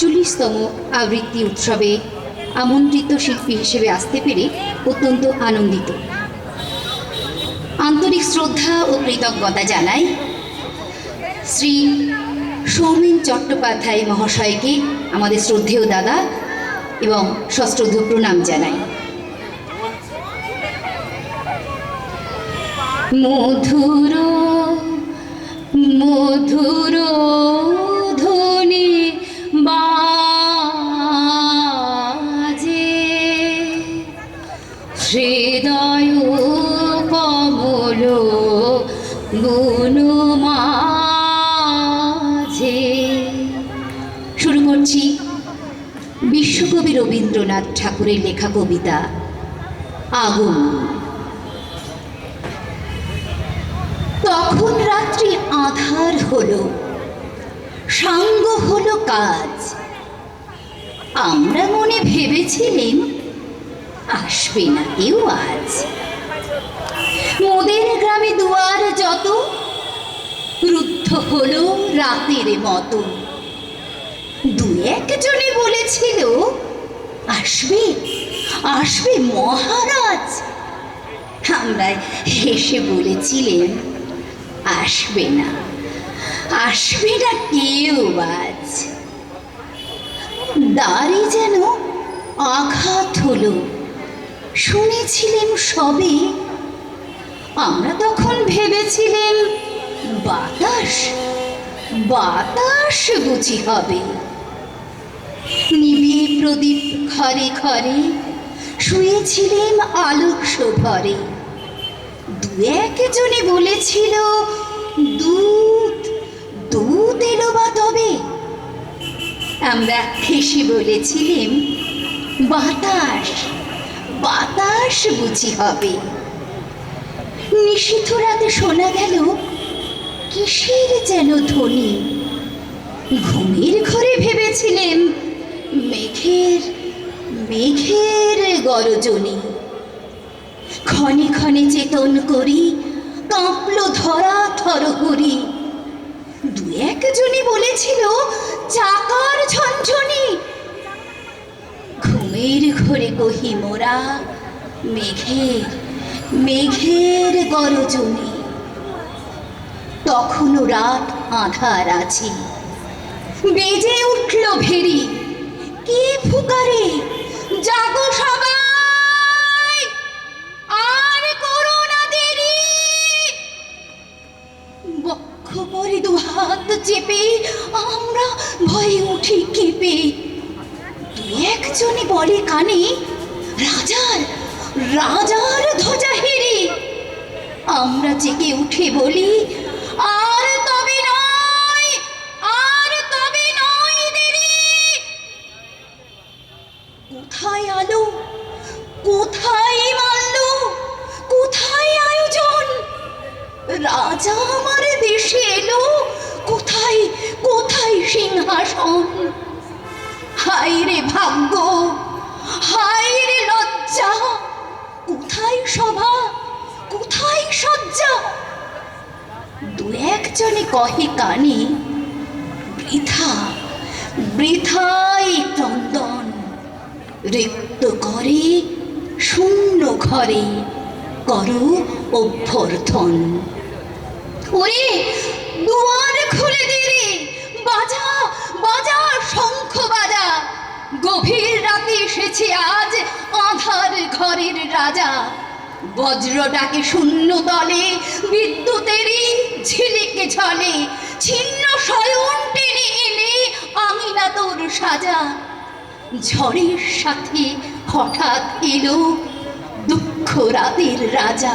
আটচল্লিশতম আবৃত্তি উৎসবে আমন্ত্রিত শিল্পী হিসেবে আসতে পেরে অত্যন্ত আনন্দিত। আন্তরিক শ্রদ্ধা ও কৃতজ্ঞতা জানাই শ্রী সৌমেন চট্টোপাধ্যায় মহাশয়কে, আমাদের শ্রদ্ধেয় দাদা এবং সশ্রদ্ধ প্রণাম জানাই। মধুর হৃদয় কমল গুণ মাঝে শুরু করছি বিশ্বকবি রবীন্দ্রনাথ ঠাকুরের লেখা কবিতা, আগুন। তখন রাত্রি আধার হলো, সাঙ্গ হলো কাজ। আমরা মনে ভেবেছিলেন আসবে না কেউ আজ। মোদের গ্রামে দুয়ার যত, রুদ্ধ হলো রাতের মতো। দু একজনে বলেছিল, আসবে আসবে মহারাজ। আমরা হেসে বলেছিলেন, আসবে না আসবে না কেউ আজ। দাঁড়ে যেন আঘাত হলো। শুনেছিলেন সবে। আমরা তখন ভেবেছিলেন বাতাস বাতাস বুঝি হবে। নিবিয়ে প্রদীপ ঘরে ঘরে শুয়েছিলেন আলোক ভরে দু একজনে বলেছিল, দুধ দুধ এলো বা তবে? আমরা হেসে বলেছিলেম বাতাস বাতাস বুঝি হবে। নিষিদ্ধ রাতে শোনা গেল, কিসের যেন ধ্বনি? ঘুমের ঘরে ভেবেছিলেন মেঘের মেঘের গরজনী। ক্ষণে ক্ষণে চেতন করি, কাঁপল ধরা থর করি দু একজনই বলেছিল ঘরে মোরা মেঘের মেঘের গরজনী। তখনও রাত আধার আছে। বেজে উঠল ভেরি কে ফুকারে? জাগো সবাই! আর করো না দেরি। বক্ষ পরে দু হাত চেপে আমরা ভয়ে উঠি কেঁপে। দু একজনে বলে কানে? রাজার রাজার ধ্বজা হেরি। আমরা জেগে উঠে বলি, আর তবে নয়, আর তবে নয় দেরি কোথায় আলো? কোথায় মাল্য? কোথায় আয়োজন? রাজা আমার দেশে এলো। কোথায় কোথায় সিংহাসন? হায় রে ভাগ্য রে লজ্জা, কোথায় সভা কোথায় সজ্জা দু একজনে কহে কানে, বৃথা, বৃথাই ক্রন্দন। রিক্ত করে শূন্য ঘরে করো অভ্যর্থন। ওরে, দুয়ার খুলে এসেছে আজ আধার ঘরের রাজা। বজ্রটাকে শূন্য তলে বিদ্যুতেরই ঝিলিকে ঝলে ছিন্ন শয়ন টেনে এনে আঙিনা তোর সাজা। ঝড়ের সাথে হঠাৎ এলো দুঃখ রাতের রাজা।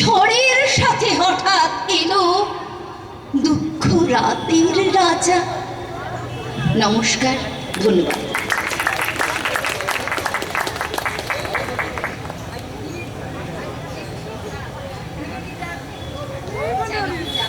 ঝড়ের সাথে হঠাৎ এলো দুঃখ রাতের রাজা। নমস্কার, ধন্যবাদ।